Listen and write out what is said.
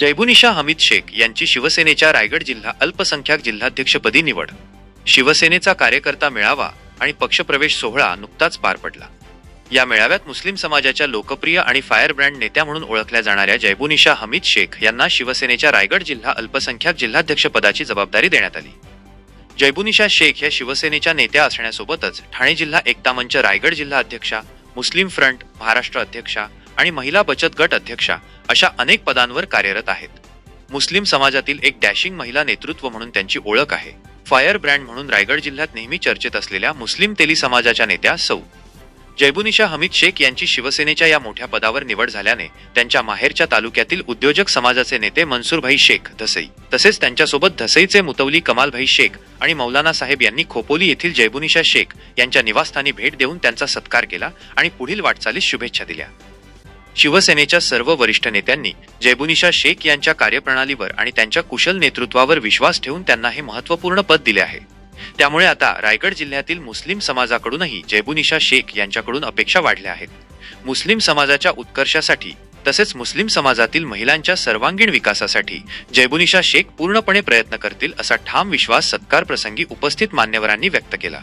जैबुनिशा हमीद शेख यांची शिवसेनेच्या रायगड जिल्हा अल्पसंख्याक जिल्हाध्यक्षपदी निवड. शिवसेनेचा कार्यकर्ता मेळावा आणि पक्षप्रवेश सोहळा नुकताच पार पडला. या मेळाव्यात मुस्लिम समाजाच्या लोकप्रिय आणि फायर ब्रँड नेत्या म्हणून ओळखल्या जाणाऱ्या जैबुनिशा हमीद शेख यांना शिवसेनेच्या रायगड जिल्हा अल्पसंख्याक जिल्हाध्यक्षपदाची जबाबदारी देण्यात आली. जैबुनिशा शेख या शिवसेनेच्या नेत्या असण्यासोबतच ठाणे जिल्हा एकता मंच रायगड जिल्हा अध्यक्षा मुस्लिम फ्रंट महाराष्ट्र अध्यक्षा आणि महिला बचत गट अध्यक्षा अशा अनेक पदांवर कार्यरत आहेत. मुस्लिम समाजातील एक डॅशिंग महिला नेतृत्व म्हणून त्यांची ओळख आहे. फायर ब्रँड म्हणून रायगड जिल्ह्यात नेहमी चर्चेत असलेल्या मुस्लिम तेली समाजाच्या नेत्या सौ. जैबुनिशा हमीद शेख यांची शिवसेनेच्या या मोठ्या पदावर निवड झाल्याने त्यांच्या माहेरच्या तालुक्यातील उद्योजक समाजाचे नेते मनसूरभाई शेख धसई तसेच त्यांच्यासोबत धसईचे मुतवली कमालभाई शेख आणि मौलाना साहेब यांनी खोपोली येथील जैबुनिशा शेख यांच्या निवासस्थानी भेट देऊन त्यांचा सत्कार केला आणि पुढील वाटचालीस शुभेच्छा दिल्या. शिवसेनेच्या सर्व वरिष्ठ नेत्यांनी जैबुनिशा शेख यांच्या कार्यप्रणालीवर आणि त्यांच्या कुशल नेतृत्वावर विश्वास ठेवून त्यांना हे महत्त्वपूर्ण पद दिले आहे. त्यामुळे आता रायगड जिल्ह्यातील मुस्लिम समाजाकडूनही जैबुनिशा शेख यांच्याकडून अपेक्षा वाढल्या आहेत. मुस्लिम समाजाच्या उत्कर्षासाठी तसेच मुस्लिम समाजातील महिलांच्या सर्वांगीण विकासासाठी जैबुनिशा शेख पूर्णपणे प्रयत्न करतील असा ठाम विश्वास सत्कार प्रसंगी उपस्थित मान्यवरांनी व्यक्त केला.